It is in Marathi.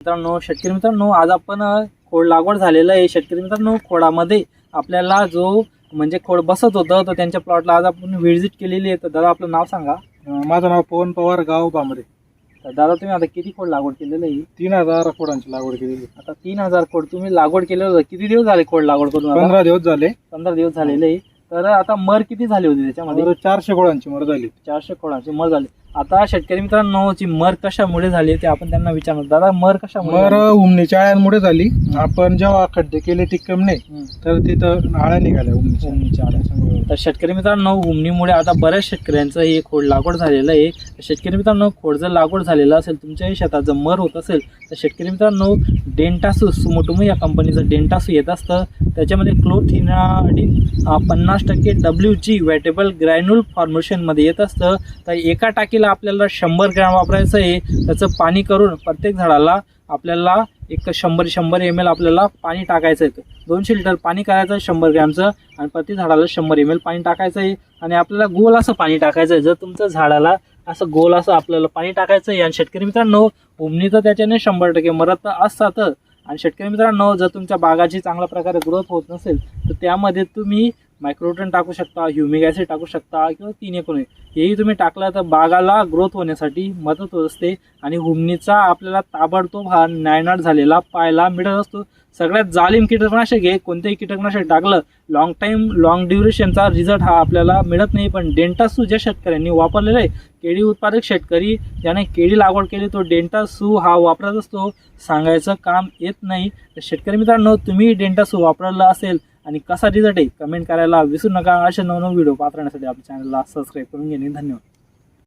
मित्रांनो शेतकरी मित्रांनो आज आपण खोड लागवड झालेलं आहे. शेतकरी मित्रांनो खोडामध्ये आपल्याला जो म्हणजे खोड बसत होतं तर त्यांच्या प्लॉटला आज आपण व्हिजिट केलेली आहे. तर दादा आपलं नाव सांगा. माझं नाव पवन पवार गाव बांबरे. तर दादा तुम्ही आता किती खोड लागवड केलेलं आहे? तीन हजार खोडांची लागवड केलेली. आता तीन हजार खोड तुम्ही लागवड केलेलं होतं. किती दिवस झाले खोड लागवड करून? पंधरा दिवस झाले. पंधरा दिवस झालेले. आहे तर आता मर किती झाली होती त्याच्यामध्ये? चारशे खोडांची मर झाली. चारशे खोडांची मर झाली. आता शेतकरी मित्रांनो ची मर कशामुळे झाली ते आपण त्यांना विचारणार. दादा मर कशामुळे मर झाली? उमणीच्या आळ्यांमुळे झाली. आपण जेव्हा खड्डे केले टिक्कमने हम्म. तर तिथं आळ्या निघाल्या उमणीच्या उमणीच्या आळ्या. तर शेतकरी मित्रांनो उमणीमुळे आता बऱ्याच शेतकऱ्यांचं हे खोड लागवड झालेलं आहे. शेतकरी मित्रांनो खोड जर लागवड झालेलं असेल तुमच्याही शेतात जर मर होत असेल तर शेतकरी मित्रांनो डेंटासू सुमोटुमो या कंपनीचं डेंटासू येत असतं. त्याच्यामध्ये क्लोथिनाडिन अं, पन्नास टक्के डब्ल्यू जी वॅटेबल ग्रॅन्युल फॉर्मेशनमध्ये येत असतं. तर एका टाकीला आपल्याला शंभर ग्रॅम वापरायचं आहे त्याचं पाणी करून प्रत्येक झाडाला आपल्याला एक शंभर शंभर एम एल आपल्याला पाणी टाकायचं आहे. दोनशे लिटर पाणी करायचं आहे शंभर ग्रॅमचं आणि प्रति झाडाला शंभर एम एल पाणी टाकायचं आहे आणि आपल्याला गोल असं पाणी टाकायचं आहे. जर तुमचं झाडाला असं गोल असं आपल्याला पाणी टाकायचं आहे आणि शेतकरी मित्रांनो उमणी तर त्याच्याने शंभर टक्के मरत तर असतातच. आणि शेतकरी मित्रांनो जर तुमच्या बागाची चांगल्या प्रकारे ग्रोथ होत नसेल तर त्यामध्ये तुम्ही मायक्रोटन टाकू शकता ह्युमिक ॲसिड टाकू शकता किंवा तीन एकूण हेही तुम्ही टाकलं तर बागाला ग्रोथ होण्यासाठी मदत होत असते आणि हुमणीचा आपल्याला ताबडतोब हा नायनाट झालेला पाहायला मिळत असतो. सगळ्यात जालिम कीटकनाशक आहे कोणतेही कीटकनाशक टाकलं लाँग टाईम लाँग ड्युरेशनचा रिझल्ट हा आपल्याला मिळत नाही. पण डेंटासू ज्या शेतकऱ्यांनी वापरलेला आहे केळी उत्पादक शेतकरी ज्याने केळी लागवड केली तो डेंटासू हा वापरत असतो. सांगायचं काम येत नाही. तर शेतकरी मित्रांनो तुम्ही डेंटासू वापरला असेल आणि कसा रिझल्ट आहे कमेंट करायला विसरू नका. असे नवनव व्हिडिओ पाहत आपल्या चॅनलला सबस्क्राईब करून घेणे. धन्यवाद.